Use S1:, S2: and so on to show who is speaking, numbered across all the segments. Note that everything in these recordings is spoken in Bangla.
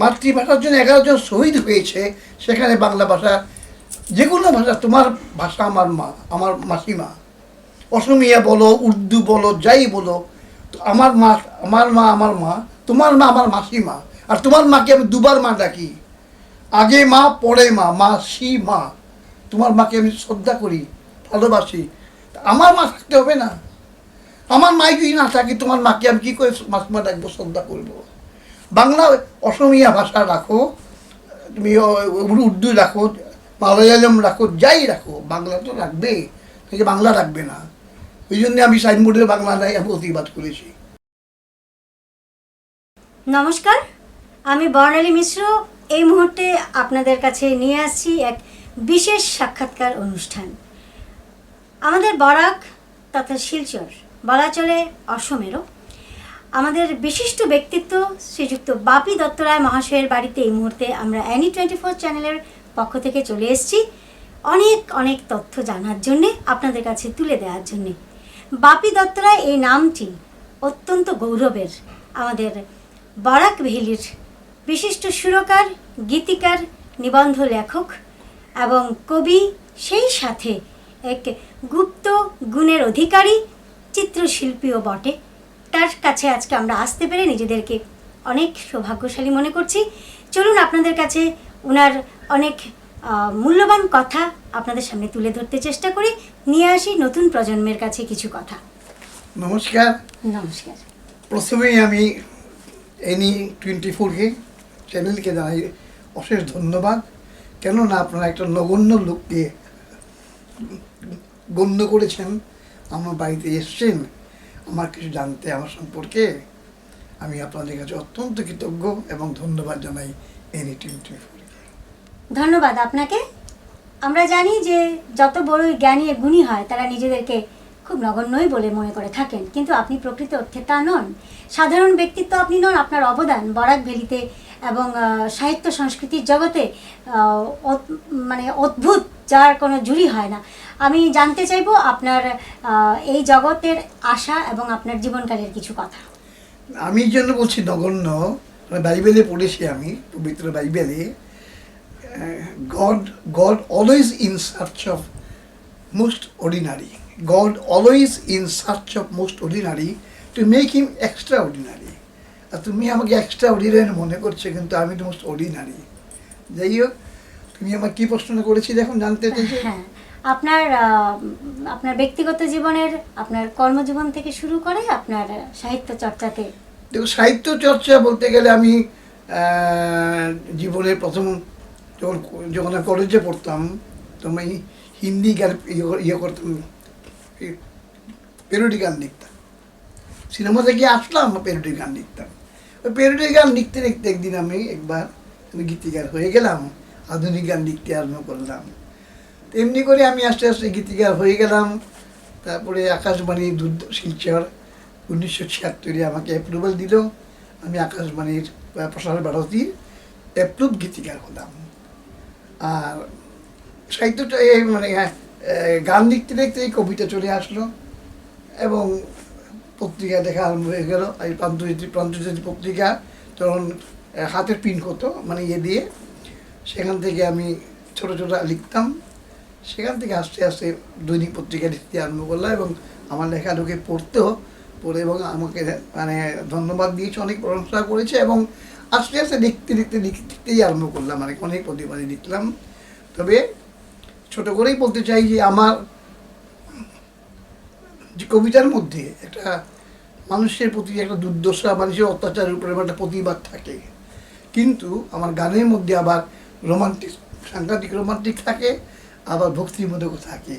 S1: মাতৃভাষার জন্য এগারো জন শহীদ হয়েছে সেখানে বাংলা ভাষা, যে কোনো ভাষা, তোমার ভাষা আমার মা, আমার মাসিমা। অসমিয়া বলো, উর্দু বলো, যাই বলো তো আমার মা আমার মা আমার মা, তোমার মা, আমার মাসিমা। আর তোমার মাকে আমি দুবার মা ডাকি। আগে মা, পরে মা মা সি মা তোমার মাকে আমি শ্রদ্ধা করি, ভালোবাসি। আমার মা থাকতে হবে না। আমার মাই যদি না থাকে, তোমার মাকে আমি কী করে মাসিমা ডাকবো, শ্রদ্ধা করব? বাংলা অসমিয়া ভাষা রাখো, তুমি উর্দু রাখো, মালয়ালম রাখো, যাই রাখো, বাংলা তো রাখবে থেকে বাংলা রাখবে না। ওই জন্য আমি সাইনবোর্ডে বাংলা নাই প্রতিবাদ করেছি।
S2: নমস্কার, আমি বর্ণালী মিশ্র। এই মুহূর্তে আপনাদের কাছে নিয়ে আসছি এক বিশেষ সাক্ষাৎকার অনুষ্ঠান। আমাদের বরাক তথা শিলচর, বলা চলে অসমেরও। আমাদের বিশিষ্ট ব্যক্তিত্ব শ্রীযুক্ত বাপি দত্তরায় মহাশয়ের বাড়িতে এই মুহূর্তে আমরা অ্যানি টোয়েন্টি ফোর চ্যানেলের পক্ষ থেকে চলে এসেছি। অনেক অনেক তথ্য জানার জন্যে, আপনাদের কাছে তুলে দেওয়ার জন্যে। বাপি দত্তরায় এই নামটি অত্যন্ত গৌরবের, আমাদের বরাক ভেলির বিশিষ্ট সুরকার, গীতিকার, নিবন্ধ লেখক এবং কবি, সেই সাথে এক গুপ্ত গুণের অধিকারী, চিত্রশিল্পীও বটে। তার কাছে আজকে আমরা আসতে পেরে নিজেদেরকে অনেক সৌভাগ্যশালী মনে করছি। চলুন আপনাদের কাছে ওনার অনেক মূল্যবান কথা আপনাদের সামনে তুলে ধরতে চেষ্টা করি। নিয়ে আসি নতুন প্রজন্মের কাছে কিছু কথা।
S1: নমস্কার।
S2: নমস্কার।
S1: প্রথমেই আমি এনি টোয়েন্টি ফোরকে চ্যানেলকে জানাই অশেষ ধন্যবাদ। কেননা আপনারা একটা নগণ্য লোককে গণ্য করেছেন। আমার বাড়িতে এসছেন। আমার কিছু জানতে আমার সম্পর্কে আমি আপনাদের কাছে অত্যন্ত কৃতজ্ঞ এবং ধন্যবাদ জানাই এনি
S2: ধন্যবাদ আপনাকে। আমরা জানি যে যত বড়ই জ্ঞানী গুণী হয়, তারা নিজেদেরকে খুব নগণ্যই বলে মনে করে থাকেন। কিন্তু আপনি প্রকৃত অর্থে তা নন। সাধারণ ব্যক্তিত্ব আপনি নন, আপনার অবদান বরাক ভ্যালিতে এবং সাহিত্য সংস্কৃতির জগতে মানে অদ্ভুত যার কোনো জুড়ি হয় না। আমি জানতে চাইব আপনার এই জগতের আশা এবং আপনার জীবনকালের কিছু কথা।
S1: আমি জন্য বলছি নগণ্য বাইবেলে পড়েছি আমি পবিত্র বাইবেলে God God always in search of most ordinary God always in search of most ordinary to make him extraordinary আর তুমি আমাকে এক্সট্রা অর্ডিনারি মনে করছ কিন্তু আমি তো মোস্ট অর্ডিনারি যাই হোক তুমি আমার কী প্রশ্ন করেছি এখন জানতে চাইছি?
S2: হ্যাঁ আপনার আপনার ব্যক্তিগত জীবনের আপনার কর্মজীবন থেকে শুরু করে আপনার সাহিত্য চর্চাতে?
S1: দেখো সাহিত্য চর্চা বলতে গেলে আমি আহ, জীবনের প্রথম যখন যখন কলেজে পড়তাম তখন আমি হিন্দি গান ইয়ে ইয়ে করতাম পেরোডি গান লিখতাম। সিনেমা থেকে আসলাম পেরোডি গান লিখতাম। ওই পেরোডি গান লিখতে লিখতে একদিন আমি একবার গীতিকার হয়ে গেলাম আধুনিক গান লিখতে আরম্ভ করলাম। এমনি করে আমি আস্তে আস্তে গীতিকার হয়ে গেলাম। তারপরে আকাশবাণী দুধ শিলচর উনিশশো ছিয়াত্তরে আমাকে অ্যাপ্রুভাল দিল। আমি আকাশবাণীর প্রসার ভারতীর অ্যাপ্রুভ গীতিকার হলাম। আর সাহিত্যটা এই মানে গান লিখতে লিখতে এই কবিতা চলে আসলো এবং পত্রিকা দেখা আরম্ভ হয়ে গেল। এই প্রান্তজ্যোতি প্রান্তজ্যোতি পত্রিকা তখন হাতের পিন হতো মানে ইয়ে দিয়ে। সেখান থেকে আমি ছোট ছোট লিখতাম। সেখান থেকে আস্তে আস্তে দৈনিক পত্রিকা লিখতে আরম্ভ করলাম এবং আমার লেখা লোকে পড়তেও পড়ে এবং আমাকে মানে ধন্যবাদ দিয়েছে, অনেক প্রশংসা করেছে এবং আস্তে আস্তে লিখতে লিখতে লিখতেই আরম্ভ করলাম। মানে অনেক প্রতিবাদী লিখলাম। তবে ছোট করেই বলতে চাই যে আমার যে কবিতার মধ্যে একটা মানুষের প্রতি একটা দুর্দশা, মানুষের অত্যাচারের উপরে একটা প্রতিবাদ থাকে। কিন্তু আমার গানের মধ্যে আবার রোমান্টিক, সাংঘাতিক রোমান্টিক থাকে। আবার ভক্তিমূলকও থাকে।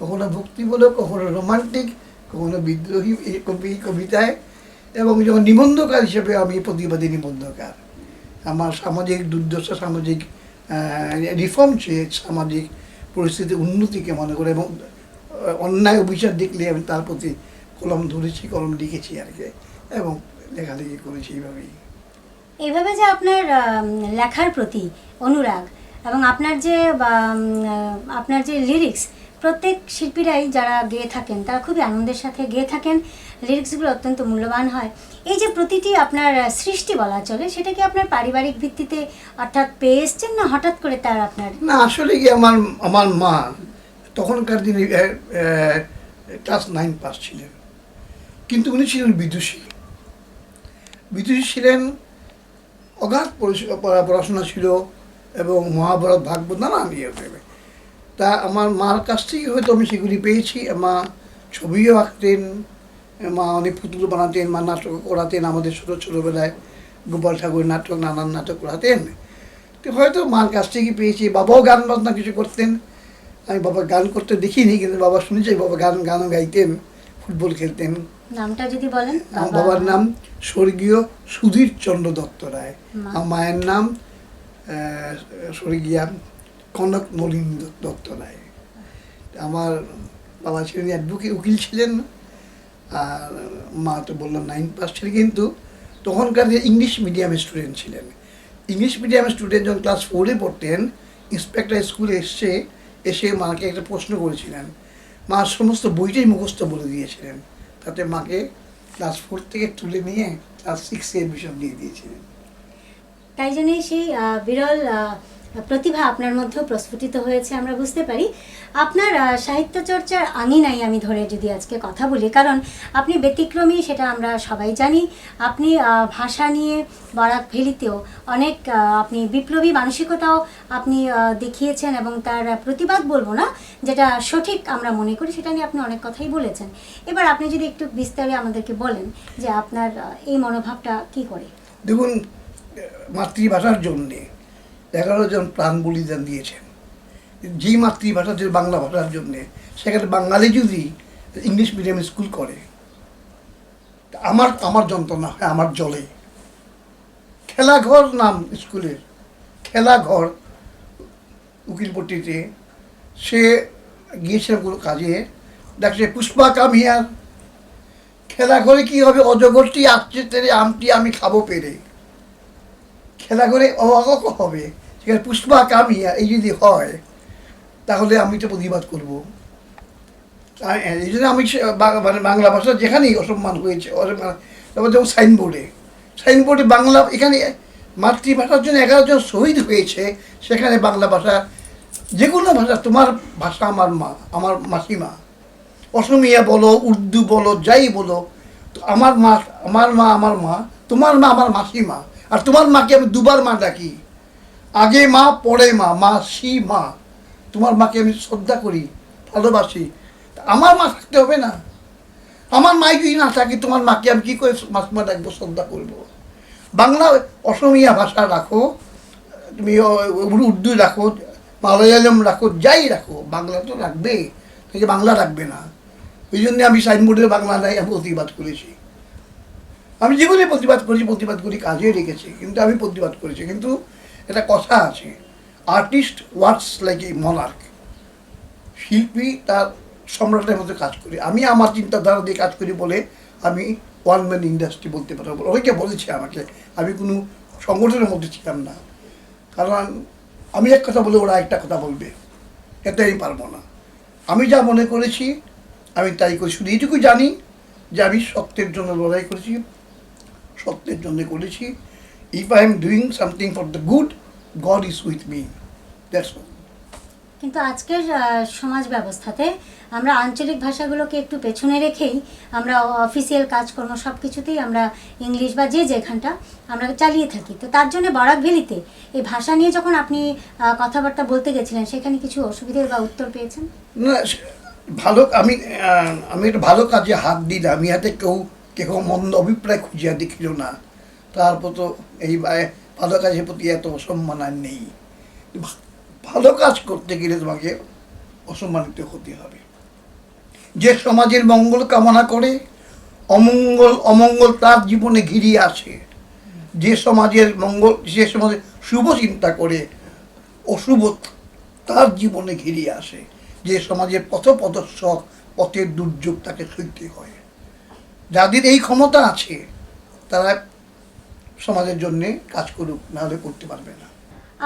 S1: কখনো ভক্তিমূলক, কখনো রোমান্টিক কখনো বিদ্রোহী কবি, কবিতায়। এবং যখন নিবন্ধকার হিসেবে আমি প্রতিবাদী নিবন্ধকার। আমার সামাজিক দুর্দশা, সামাজিক রিফর্ম চেয়ে সামাজিক পরিস্থিতির উন্নতিকে মনে করে এবং অন্যায় অবিচার দেখলে আমি তার প্রতি কলম ধরেছি, কলম লিখেছি আর কি। এবং লেখালেখি করেছি এইভাবেই।
S2: এইভাবে যে আপনার লেখার প্রতি অনুরাগ এবং আপনার যে আপনার যে লিরিক্স প্রত্যেক শিল্পীরাই যারা গেয়ে থাকেন, তারা খুবই আনন্দের সাথে গেয়ে থাকেন। লিরিক্সগুলো অত্যন্ত মূল্যবান হয়। এই যে প্রতিটি আপনার সৃষ্টি বলা চলে, সেটা কি আপনার পারিবারিক ভিত্তিতে অর্থাৎ পেয়ে এসছেন না হঠাৎ করে তার আপনার?
S1: না, আসলে কি আমার আমার মা তখনকার দিনে ক্লাস নাইন পাস ছিলেন। কিন্তু উনি ছিলেন বিদুষী। বিদুষী ছিলেন, অগাধ পড়াশোনা ছিল এবং মহাভারত ভাগবত নানান ইয়ে ভেবে তা আমার মার কাছ থেকে হয়তো আমি সেগুলি পেয়েছি। মা ছবিও আঁকতেন মা অনেক পুতুল বানাতেন মা নাটক করাতেন আমাদের ছোটো ছোটোবেলায়। গোপাল ঠাকুর নাটক নানান নাটক করাতেন। তো হয়তো মার কাছ থেকে পেয়েছি। বাবাও গান বাজনা কিছু করতেন। আমি বাবা গান করতে দেখিনি কিন্তু বাবা শুনেছি বাবা গান গানও গাইতেন ফুটবল খেলতেন।
S2: নামটা যদি বলেন
S1: আমার বাবার নাম স্বর্গীয় সুধীর চন্দ্র দত্ত রায়। আমার মায়ের নাম স্বর্গীয়া কনক নলিন দত্ত রায় আমার বাবা ছিলেন অ্যাডভোকেট উকিল ছিলেন, আর মা তো বললাম, নাইন পাস ছিলেন কিন্তু তখনকার ইংলিশ মিডিয়াম স্টুডেন্ট ছিলেন ইংলিশ মিডিয়াম স্টুডেন্ট যখন ক্লাস ফোরে পড়তেন ইন্সপেক্টর স্কুলে এসছে এসে মাকে একটা প্রশ্ন করেছিলেন। মা সমস্ত বইটাই মুখস্থ বলে দিয়েছিলেন। তাতে মাকে ক্লাস ফোর থেকে তুলে নিয়ে ক্লাস সিক্সে এডমিশন দিয়ে দিয়েছিলেন।
S2: তাই জন্যই সেই বিরল প্রতিভা আপনার মধ্যেও প্রস্ফুটিত হয়েছে, আমরা বুঝতে পারি। আপনার সাহিত্য চর্চার আঙিনাই আমি ধরে যদি আজকে কথা বলি, কারণ আপনি ব্যতিক্রমী, সেটা আমরা সবাই জানি। আপনি ভাষা নিয়ে বরাক ভেলিতেও অনেক আপনি বিপ্লবী মানসিকতাও আপনি দেখিয়েছেন এবং তার প্রতিবাদ বলব না, যেটা সঠিক আমরা মনে করি, সেটা নিয়ে আপনি অনেক কথাই বলেছেন। এবার আপনি যদি একটু বিস্তারে আমাদেরকে বলেন যে আপনার এই মনোভাবটা কি করে?
S1: দেখুন মাতৃভাষার জন্যে। এগারো জন প্রাণ বলিদান দিয়েছেন। যেই মাতৃভাষা, যে বাংলা ভাষার জন্যে, সেখানে বাঙালি যদি ইংলিশ মিডিয়াম স্কুল করে আমার আমার যন্ত্রণা হয়, আমার জলে। খেলাঘর নাম স্কুলের। খেলাঘর উকিলপট্টিতে সে গিয়েছে কোনো কাজে দেখছে পুষ্পা কাম হিয়ার খেলা করে কি হবে? অজগরটি আসছে, তেরে আমটি আমি খাব পেরে। খেলা করে অবাক হবে। সেখানে পুষ্পা কামিয়া এই যদি হয়, তাহলে আমি তো প্রতিবাদ করব। এই জন্য আমি মানে বাংলা ভাষা যেখানেই অসম্মান হয়েছে তারপর যেমন সাইনবোর্ডে। সাইনবোর্ডে বাংলা, এখানে মাতৃভাষার জন্য এগারো জন শহীদ হয়েছে, সেখানে বাংলা ভাষা, যে কোনো ভাষা, তোমার ভাষা আমার মা, আমার মাসিমা। অসমিয়া বলো, উর্দু বলো, যাই বলো আমার মা আমার মা আমার মা, তোমার মা, আমার মাসিমা। আর তোমার মাকে আমি দুবার মা ডাকি আগে মা, পরে মা মা সি মা। তোমার মাকে আমি শ্রদ্ধা করি, ভালোবাসি। আমার মা থাকতে হবে না। আমার মাই যদি না থাকে, তোমার মাকে আমি কী করে মাসমা ডাকবো শ্রদ্ধা করব? বাংলা অসমিয়া ভাষা রাখো, তুমি উর্দু রাখো, মালয়ালম রাখো, যাই রাখো, বাংলা তো রাখবে। থেকে বাংলা রাখবে না। ওই জন্য আমি সাইনবোর্ডে বাংলা নাই, আমি প্রতিবাদ করেছি। আমি যেগুলি প্রতিবাদ করেছি প্রতিবাদ করি কাজে রেখেছি, কিন্তু আমি প্রতিবাদ করেছি, কিন্তু একটা কথা আছে। Artist works like a monarch শিল্পী তার সম্রাটের মধ্যে কাজ করি। আমি আমার চিন্তাধারা দিয়ে কাজ করি বলে আমি ওয়ান ম্যান ইন্ডাস্ট্রি বলতে পারব অনেকে বলেছে আমাকে, আমি কোনো সংগঠনের মধ্যে ছিলাম না। কারণ আমি এক কথা বলে ওরা একটা কথা বলবে, এতে আমি পারব না। আমি যা মনে করেছি, আমি তাই করি শুধু এইটুকু জানি যে আমি সত্যের জন্য লড়াই করেছি। সত্যের জন্য করেছি। If I am doing something for the good God is with me that's all
S2: কিন্তু আজকের সমাজ ব্যবস্থাতে আমরা আঞ্চলিক ভাষাগুলোকে একটু পেছনে রেখেই আমরা অফিসিয়াল কাজকর্ম সব কিছুতেই আমরা ইংলিশ বা যে যেখানটা আমরা চালিয়ে থাকি। তো তার জন্য বরাক ভ্যালিতে এই ভাষা নিয়ে যখন আপনি কথাবার্তা বলতে গেছিলেন সেখানে কিছু অসুবিধার বা উত্তর পেয়েছেন?
S1: না ভালো আমি আমি একটা ভালো কাজে হাত দিলাম। ইহাতে কেউ কেউ মন্দ অভিপ্রায় খুঁজিয়া দেখিল না। তারপর তো এই ভালো কাজের প্রতি এত অসম্মান আর নেই। ভালো কাজ করতে গেলে তোমাকে অসম্মানিত হতে হবে। যে সমাজের মঙ্গল কামনা করে, অমঙ্গল অমঙ্গল তার জীবনে ঘিরিয়ে আসে। যে সমাজের মঙ্গল, যে সমাজের শুভ চিন্তা করে, অশুভ তার জীবনে ঘিরিয়ে আসে। যে সমাজের পথ পদর্শক পথের দুর্যোগ তাকে সইতে হয়। যাদের এই ক্ষমতা আছে তারা সমাজের জন্যে কাজ করুক নাহলে করতে পারবে না।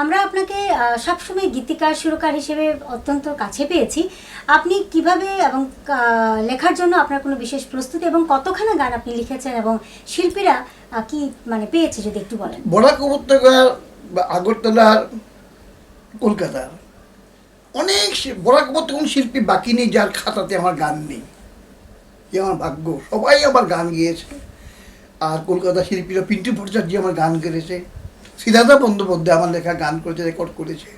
S2: আমরা আপনাকে সবসময় গীতিকার সুরকার হিসেবে অত্যন্ত কাছে পেয়েছি। আপনি কীভাবে এবং লেখার জন্য আপনার কোনো বিশেষ প্রস্তুতি এবং কতখানা গান আপনি লিখেছেন এবং শিল্পীরা কি মানে পেয়েছে যদি একটু বলেন?
S1: বরাক উপত্যকার বা আগরতলার কলকাতার অনেক বরাক উপত্যকা শিল্পী বাকি নেই যার খাতাতে আমার গান নেই। এ আমার ভাগ্য। সবাই আমার গান গেয়েছে। আর কলকাতা শিল্পীরা পিন্টু ভট্টাচার্য আমার গান গেয়েছে সিদ্ধার্থ বন্দ্যোপাধ্যায় আমার লেখা গান করেছে, রেকর্ড করেছে।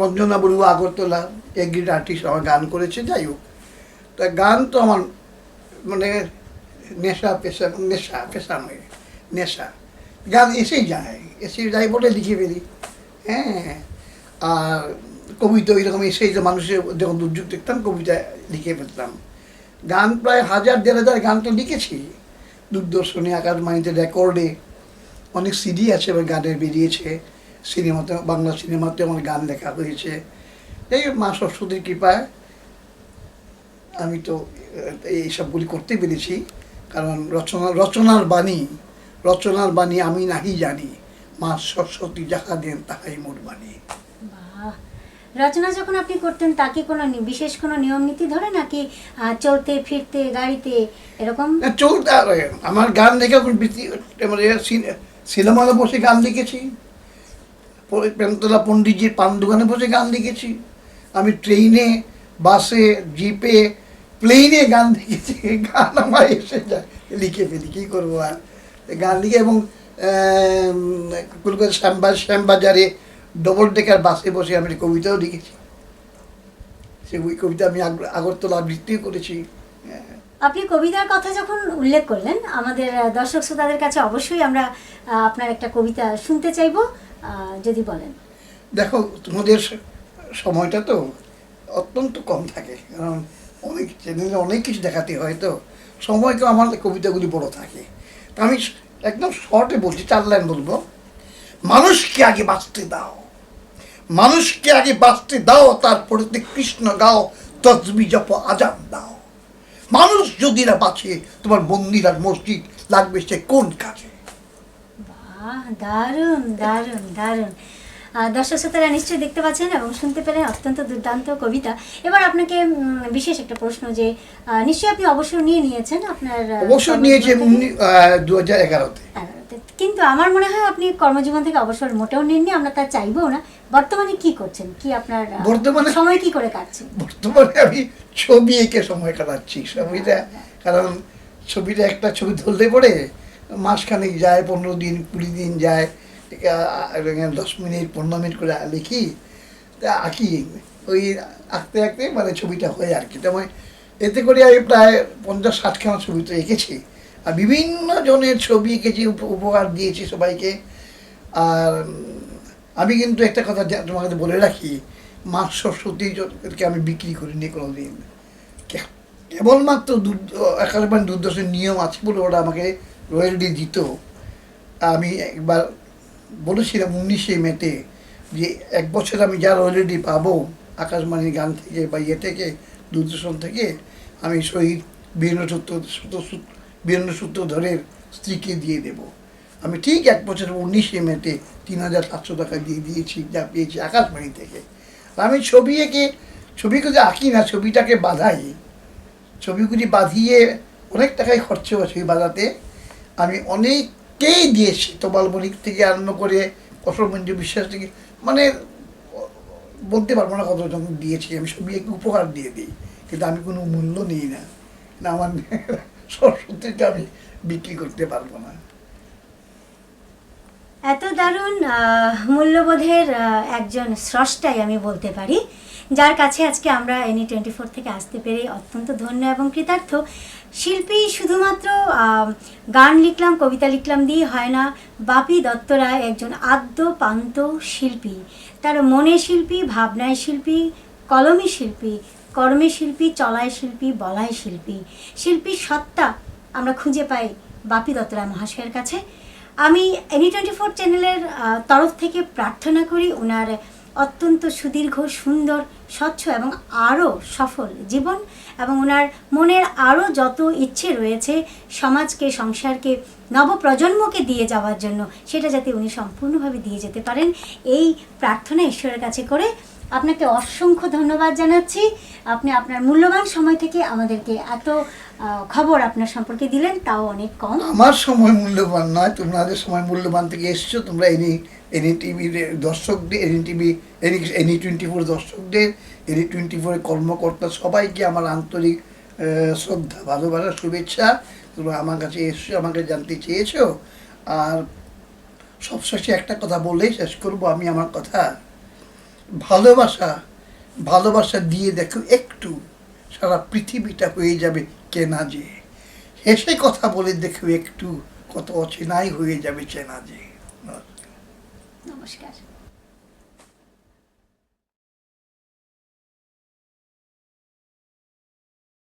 S1: Ranjana Barua Agartala A grade artist আমার গান করেছে, যাই হোক। তা গান তো আমার মানে নেশা, পেশা নেশা, পেশা নয়, নেশা। গান এসেই যায় এসে যাই বলে লিখে ফেলি। হ্যাঁ আর কবিতা এরকম এসেই যে মানুষের যখন দুর্যোগ দেখতাম, কবিতা লিখে ফেলতাম। গান প্রায় হাজার, দেড় হাজার গান তো লিখেছি। দূরদর্শনে আকাশবাণীতে রেকর্ডে। অনেক সিডি আছে এবার গানের বেরিয়েছে। সিনেমাতে, বাংলা সিনেমাতে আমার গান লেখা হয়েছে। এই মা সরস্বতীর কৃপায় আমি তো এইসবগুলি করতে পেরেছি। কারণ রচনা, রচনার বাণী রচনার বাণী আমি নাহি জানি। মা সরস্বতী যাহা দেন তাহাই মোট বাণী।
S2: রচনা যখন আপনি করতেন তাকে কোনো বিশেষ কোনো নিয়ম নীতি ধরে নাকি চলতে, ফিরতে, গাড়িতে এরকম?
S1: চলতে আমার গান বেশি- মানে সিনেমাতে বসে গান লিখেছি। পরে প্রেমতলা পণ্ডিতজির পান দোকানে বসে গান লিখেছি। আমি ট্রেনে বাসে, জিপে প্লেনে গান লিখেছি গান আমার এসে যায়। লিখে ফেলি, কী করব আর? গান লিখে এবং কলকাতা শ্যামবাজ শ্যামবাজারে ডবল ডেকার বাসে বসে আমি কবিতাও লিখেছি। সে ওই কবিতা আমি আগ- আগরতলা আবৃত্তিও করেছি। হ্যাঁ।
S2: আপনি কবিতার কথা যখন উল্লেখ করলেন আমাদের দর্শক শ্রোতাদের কাছে অবশ্যই আমরা আপনার একটা কবিতা শুনতে চাইব যদি বলেন।
S1: দেখো তোমাদের সময়টা তো অত্যন্ত কম থাকে কারণ অনেক চ্যানেলে অনেক কিছু দেখাতে হয় তো। সময় তো আমার কবিতাগুলি বড় থাকে। তা আমি একদম শর্টে বলছি চার লাইন বলব। মানুষকে আগে বাঁচতে দাও। মানুষকে আগে বাঁচতে দাও, তারপরে কৃষ্ণ গাও, তসবি জপ আজাম দাও। মানুষ যদি না বাঁচে, তোমার মন্দির আর মসজিদ লাগবে সে কোন কাজে?
S2: দারুণ দারুণ দারুণ। দর্শক শ্রোতারা নিশ্চয়ই দেখতে পাচ্ছেন এবং শুনতে পেলেন অত্যন্ত দুর্দান্ত কবিতা। এবার আপনাকে বিশেষ একটা প্রশ্ন যে নিশ্চয়ই আপনি অবসর নিয়ে নিয়েছেন আপনার
S1: অবসর নিয়েছে দু হাজার এগারোতে।
S2: কিন্তু আমার মনে হয় আপনি কর্মজীবন থেকে অবসর মোটেও নেননি আমরা তা চাইবও না। বর্তমানে কি করছেন? কি আপনার
S1: বর্তমানে-
S2: সময় কি করে কাটছেন?
S1: বর্তমানে আমি ছবি এঁকে সময় কাটাচ্ছি। ছবিটা কারণ ছবিটা একটা ছবি ধরলে পরে মাসখানেক যায় পনেরো দিন কুড়ি দিন যায়। দশ মিনিট, পনেরো মিনিট করে লিখি, তা আঁকি। ওই আঁকতে আঁকতে মানে ছবিটা হয় আর কি। তেমন এতে করে আমি প্রায় পঞ্চাশ, ষাটখানা ছবি তো এঁকেছি। আর বিভিন্ন জনের ছবি এঁকেছি, উপ- উপহার দিয়েছি সবাইকে। আর আমি কিন্তু একটা কথা তোমাকে বলে রাখি মা সরস্বতীকে আমি বিক্রি করিনি কোনো দিন কেবলমাত্র দুধ একাশবাণী দুর্দর্শন নিয়ম আছে বলে ওরা আমাকে রয়্যালটি দিত। আমি একবার বলেছিলাম উনিশে মেতে যে এক বছর আমি যার অলরেডি পাবো আকাশবাণীর গান থেকে বা ইয়ে থেকে, দূরদর্শন থেকে, আমি শহীদ বীরেন্দ্র সূত্র বীরেন্দ্র সূত্রধরের স্ত্রীকে দিয়ে দেব। আমি ঠিক এক বছর উনিশে মেতে তিন হাজার সাতশো টাকা দিয়ে দিয়েছি, যা পেয়েছি আকাশবাণী থেকে। আমি ছবি এঁকে ছবিগুলো আঁকি না, ছবিটাকে বাঁধাই। ছবিগুলি বাঁধিয়ে অনেক টাকায় খরচ হয় ছবি বাঁধাতে আমি অনেককেই দিয়েছি? তোবাল মনিক থেকে আরম্ভ করে অসর মঞ্জু বিশ্বাস থেকে মানে বলতে পারব না কতজন দিয়েছি, আমি ছবি এঁকে উপহার দিয়ে দিই, কিন্তু আমি কোনো মূল্য নিই না। না, আমার সরস্বতীকে আমি বিক্রি করতে পারব না।
S2: এত দারুণ মূল্যবোধের একজন স্রষ্টাই আমি বলতে পারি, যার কাছে আজকে আমরা এনি টোয়েন্টি ফোর থেকে আসতে পেরে অত্যন্ত ধন্য এবং কৃতার্থ। শিল্পী শুধুমাত্র গান লিখলাম, কবিতা লিখলাম দিয়ে হয় না। বাপি দত্ত রায় একজন আদ্য পান্ত শিল্পী। তার মনে শিল্পী, ভাবনায় শিল্পী, কলমে শিল্পী, কর্মে শিল্পী, চলায় শিল্পী, বলায় শিল্পী। শিল্পীর সত্তা আমরা খুঁজে পাই বাপি দত্তরায় মহাশয়ের কাছে। আমি এনি টোয়েন্টি ফোর চ্যানেলের তরফ থেকে প্রার্থনা করি ওনার অত্যন্ত সুদীর্ঘ, সুন্দর, স্বচ্ছ এবং আরও সফল জীবন এবং ওনার মনের আরও যত ইচ্ছে রয়েছে সমাজকে, সংসারকে, নবপ্রজন্মকে দিয়ে যাওয়ার জন্য সেটা যাতে উনি সম্পূর্ণভাবে দিয়ে যেতে পারেন, এই প্রার্থনা ঈশ্বরের কাছে করে আপনাকে অসংখ্য ধন্যবাদ জানাচ্ছি। আপনি আপনার মূল্যবান সময় থেকে আমাদেরকে এত খবর আপনার সম্পর্কে দিলেন, তাও অনেক কম।
S1: আমার সময় মূল্যবান নয় তোমাদের সময় মূল্যবান থেকে এসছো, তোমরা এনি এনি টিভির দর্শকদের any TV any any twenty four দর্শকদের এনি টোয়েন্টি ফোরের কর্মকর্তা সবাইকে আমার আন্তরিক শ্রদ্ধা ভালোবাসা শুভেচ্ছা। তোমরা আমার কাছে এসছো, আমাকে জানতে চেয়েছো। আর সবশেষে একটা কথা বলেই শেষ করব আমি আমার কথা। ভালোবাসা ভালোবাসা দিয়ে দেখো একটু সারা পৃথিবীটা হয়ে যাবে কেনা যে। হেসে কথা বলে দেখো একটু কত অচেনাই হয়ে যাবে চেনা যে।
S2: নমস্কার।